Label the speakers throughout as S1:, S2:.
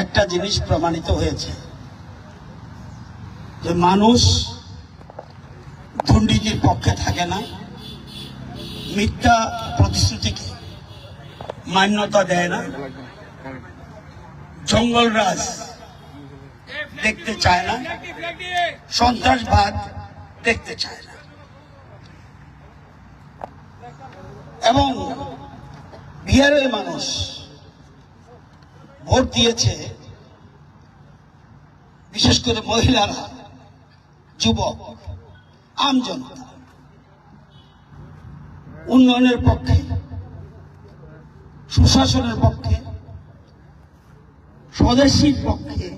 S1: একটা জিনিস প্রমাণিত হয়েছে। যে মানুষ দুর্নীতির পক্ষে থাকে না, মিথ্যা প্রতিশ্রুতিকে মান্যতা দেয় না। জঙ্গলরাজ দেখতে চায় না। সন্ত্রাসবাদ দেখতে চায় না। এবং বিহারের মানুষ ভোট দিয়েছে, বিশেষ করে মহিলারা, যুবক আমজনতা উন্নয়নের পক্ষে, সুশাসনের পক্ষে, স্বদেশীর পক্ষে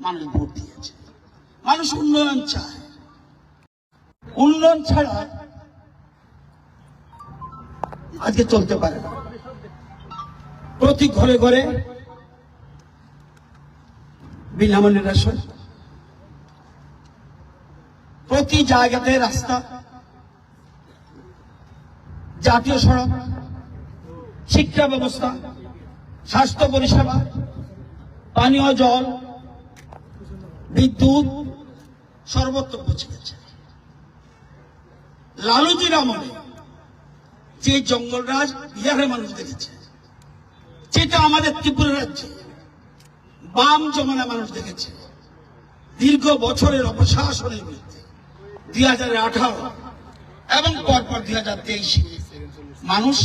S1: মানুষ ভোট দিয়েছে। মানুষ উন্নয়ন চায়। উন্নয়ন ছাড়া আজকে চলতে পারে না। প্রতি ঘরে ঘরে বিনামূল্যে রেশন। প্রতি জায়গাতে রাস্তা। জাতীয় সড়ক। শিক্ষা ব্যবস্থা। স্বাস্থ্য পরিষেবা। পানীয় জল। বিদ্যুৎ সর্বত্র পৌঁছে গেছে। লালুজির আমলে যে জঙ্গলরাজ বিহারের মানুষ দেখেছে, যেটা আমাদের ত্রিপুরা রাজ্যে বাম জমানা মানুষ দেখেছে, দীর্ঘ বছরের অপশাসনের বিরুদ্ধে দুই হাজার আঠারো এবং পরপর দুই হাজার তেইশে মানুষ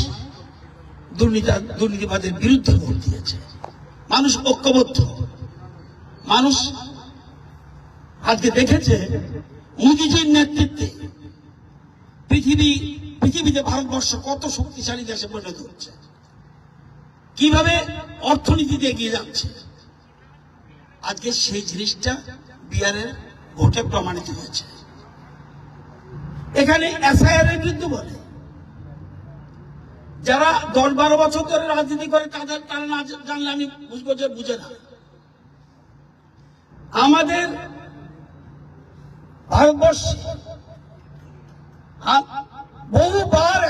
S1: দুর্নীতি, দুর্নীতিবাদের বিরুদ্ধে ভোট দিয়েছে। মানুষ ঐক্যবদ্ধ। মানুষ আজকে দেখেছে মোদীজির নেতৃত্বে পৃথিবী, পৃথিবীতে ভারতবর্ষ কত শক্তিশালী দেশে পরিণত হচ্ছে। কীভাবে অর্থনীতিতে এগিয়ে যাচ্ছে। আজকে সেই জিনিসটা বিহারের ভোটে প্রমাণিত হয়েছে। এখানে এসআইআর এর বিরুদ্ধে বলে, যারা দশ বারো বছর ধরে রাজনীতি করে তাদের তারা না জানলে আমি বুঝব যে বুঝে না। আমাদের ভারতবর্ষে বহুবার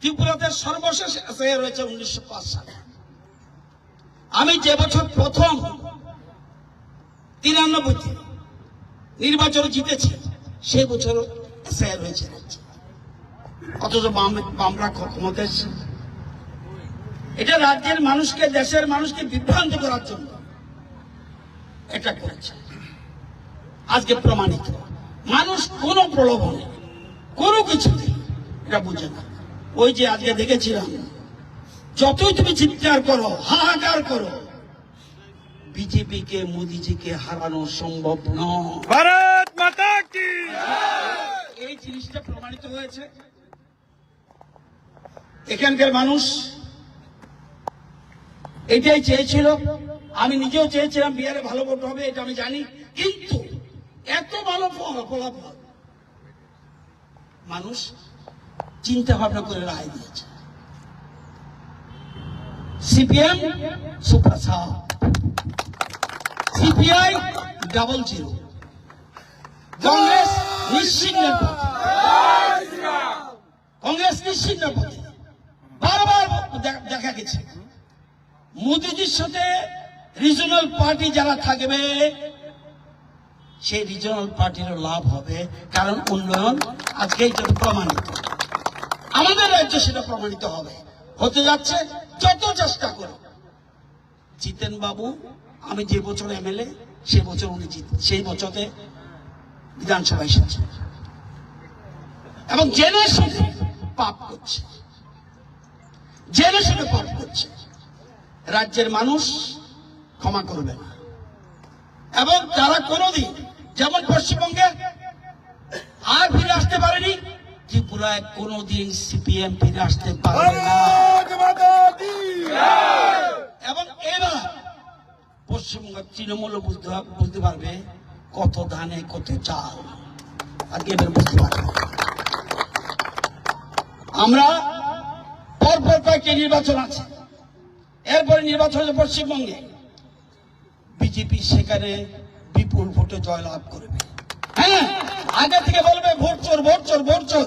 S1: ত্রিপুরাতে সর্বশেষ উনিশশো সালে আমি যে বছর প্রথম তিরানব্বইতে নির্বাচনে জিতেছি সেই বছর হয়েছে অথচ বামরা ক্ষমতা এটা রাজ্যের মানুষকে, দেশের মানুষকে বিভ্রান্ত করার জন্য এটা করেছে। আজকে প্রমাণিত। মানুষ কোনো প্রলোভনে কোনো কিছুতে এটা বুঝে না ওই যে আজকে দেখেছিলাম যতই তুমি চিৎকার করো হাহাকার করো বিজেপিকে মোদিজিকে হারানো সম্ভব নয়। এই জিনিসটা প্রমাণিত হয়েছে। এখানকার মানুষ এটাই চেয়েছিল। আমি নিজেও চেয়েছিলাম বিহারে ভালো ভোট হবে এটা আমি জানি। কিন্তু ফলাফল মানুষ চিন্তা ভাবনা করে রায় দিয়েছে। সিপিএম সুপার সাপ সিপিআই ডাবল জিরো কংগ্রেস নিশ্চিন্ন কংগ্রেস নিশ্চিন্ন পথে বারবার দেখা গেছে। মোদিজির সাথে রিজনাল পার্টি যারা থাকবে সেই রিজনাল পার্টিরও লাভ হবে, কারণ উন্নয়ন আজকে এটা প্রমাণিত। আমাদের রাজ্যে সেটা প্রমাণিত হবে। হতে যাচ্ছে যত চেষ্টা করো জিতেন বাবু আমি যে বছর এমএলএ, সে বছর উনি জিত সেই বছরে বিধানসভায় এসেছে এবং জেনে শুনে পাপ করছে। জেনে শুনে পাপ করছে। রাজ্যের মানুষ ক্ষমা করবে না। এবং যারা কোনোদিন যেমন পশ্চিমবঙ্গে আর ফিরে আসতে পারেনি ত্রিপুরায় কোনোদিন সিপিএম ফিরে আসতে পারবে এবং এবার পশ্চিমবঙ্গের তৃণমূল বুঝতে বুঝতে পারবে কত ধানে কত চাল। আর বুঝতে পারবে। আমরা পরপর কয়েকটি নির্বাচন আছে। এরপরে নির্বাচন পশ্চিমবঙ্গে। বিজেপি সেখানে বিপুল ভোটে জয়লাভ করবে। হ্যাঁ আগে থেকে বলবে ভোট চোর ভোট চোর ভোট চোর।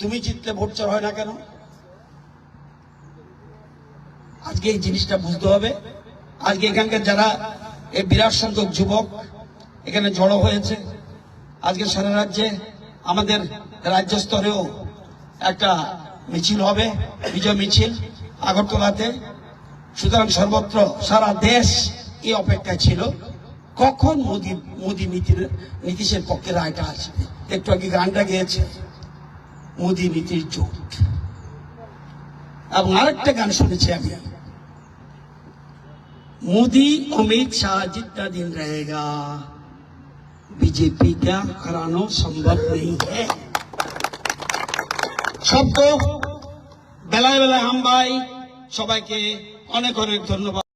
S1: তুমি জিতলে ভোট চোর হয় না কেন? আজকে এই জিনিসটা বুঝতে হবে। আজকে এখানকার যারা এই বিরাট সংখ্যক যুবক, এখানে জড়ো হয়েছে, আজকে সারা রাজ্যে আমাদের রাজ্য স্তরেও একটা মিছিল হবে, বিজয় মিছিল আগরতলাতে। সুতরাং সর্বত্র সারা দেশ এই অপেক্ষায় ছিল কখন মোদী মোদী নীতির নীতিশের পক্ষে রায়টা আসবে একটু আগে গানটা গেয়েছে মোদী নীতির জোট এবং আরেকটা গান শুনেছি আমি मोदी अमित शाह जितना दिन रहेगा बीजेपी का हराना संभव नहीं है শব্দ বেলায় বেলায় হামবাই সবাইকে অনেক অনেক ধন্যবাদ।